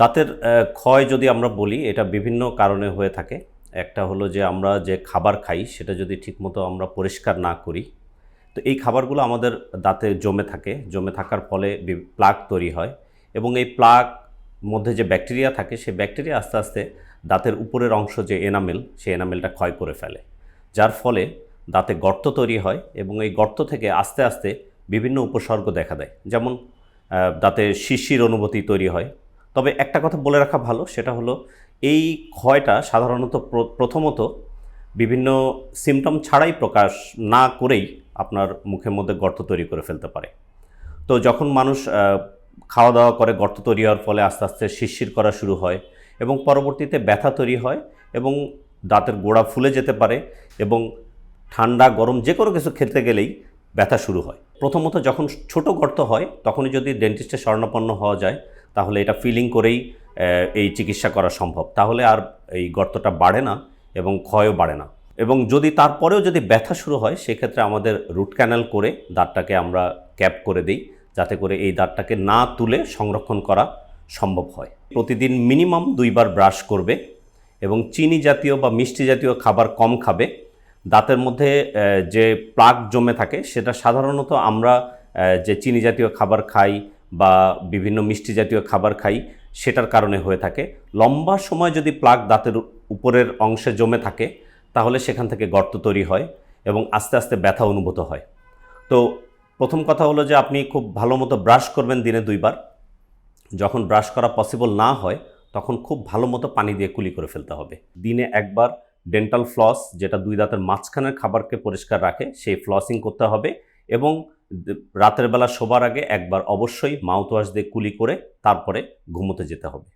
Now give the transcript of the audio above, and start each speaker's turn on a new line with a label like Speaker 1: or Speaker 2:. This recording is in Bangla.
Speaker 1: দাঁতের ক্ষয় যদি আমরা বলি, এটা বিভিন্ন কারণে হয়ে থাকে। একটা হলো যে আমরা যে খাবার খাই, সেটা যদি ঠিকমতো আমরা পরিষ্কার না করি, তো এই খাবারগুলো আমাদের দাঁতে জমে থাকে। জমে থাকার ফলে প্লাক তৈরি হয় এবং এই প্লাক মধ্যে যে ব্যাকটেরিয়া থাকে, সেই ব্যাকটেরিয়া আস্তে আস্তে দাঁতের উপরের অংশ যে এনামেল, সেই এনামেলটা ক্ষয় করে ফেলে। যার ফলে দাঁতে গর্ত তৈরি হয় এবং এই গর্ত থেকে আস্তে আস্তে বিভিন্ন উপসর্গ দেখা দেয়। যেমন দাঁতে শিশির অনুভূতি তৈরি হয় তবে একটা কথা বলে রাখা ভালো, সেটা হলো এই ক্ষয়টা সাধারণত প্র- প্রথমত বিভিন্ন সিমটম ছাড়াই প্রকাশ না করেই আপনার মুখের মধ্যে গর্ত তৈরি করে ফেলতে পারে। তো যখন মানুষ খাওয়া দাওয়া করে, গর্ত তৈরি হওয়ার ফলে আস্তে আস্তে শিরশির করা শুরু হয় এবং পরবর্তীতে ব্যথা তৈরি হয় এবং দাঁতের গোড়া ফুলে যেতে পারে এবং ঠান্ডা, গরম যে কোনো কিছু খেতে গেলেই ব্যথা শুরু হয়। প্রথমত যখন ছোট গর্ত হয়, তখনই যদি ডেন্টিস্টে শরণাপন্ন হওয়া যায় তাহলে এটা ফিলিং করেই এই চিকিৎসা করা সম্ভব। তাহলে আর এই গর্তটা বাড়ে না এবং ক্ষয়ও বাড়ে না। এবং যদি তারপরেও যদি ব্যথা শুরু হয়, সেক্ষেত্রে আমাদের রুট ক্যানাল করে দাঁতটাকে আমরা ক্যাপ করে দিই, যাতে করে এই দাঁতটাকে না তুলে সংরক্ষণ করা সম্ভব হয়। প্রতিদিন মিনিমাম দুইবার ব্রাশ করবে এবং চিনি জাতীয় বা মিষ্টি জাতীয় খাবার কম খাবে। দাঁতের মধ্যে যে প্লাক জমে থাকে, সেটা সাধারণত আমরা যে চিনি জাতীয় খাবার খাই বা বিভিন্ন মিষ্টি জাতীয় খাবার খাই, সেটার কারণে হয়ে থাকে। লম্বা সময় যদি প্লাক দাঁতের উপরের অংশে জমে থাকে, তাহলে সেখান থেকে গর্ত তৈরি হয় এবং আস্তে আস্তে ব্যথা অনুভূত হয়। তো প্রথম কথা হলো যে আপনি খুব ভালো মতো ব্রাশ করবেন দিনে দুইবার। যখন ব্রাশ করা পসিবল না হয়, তখন খুব ভালো মতো পানি দিয়ে কুলি করে ফেলতে হবে। দিনে একবার ডেন্টাল ফ্লস যেটা দুই দাঁতের মাঝখানের খাবারকে পরিষ্কার রাখে, সেই ফ্লসিং করতে হবে এবং রাতের বেলা শোবার আগে একবার অবশ্যই মাউথওয়াশ দিয়ে কুলি করে তারপরে ঘুমোতে যেতে হবে।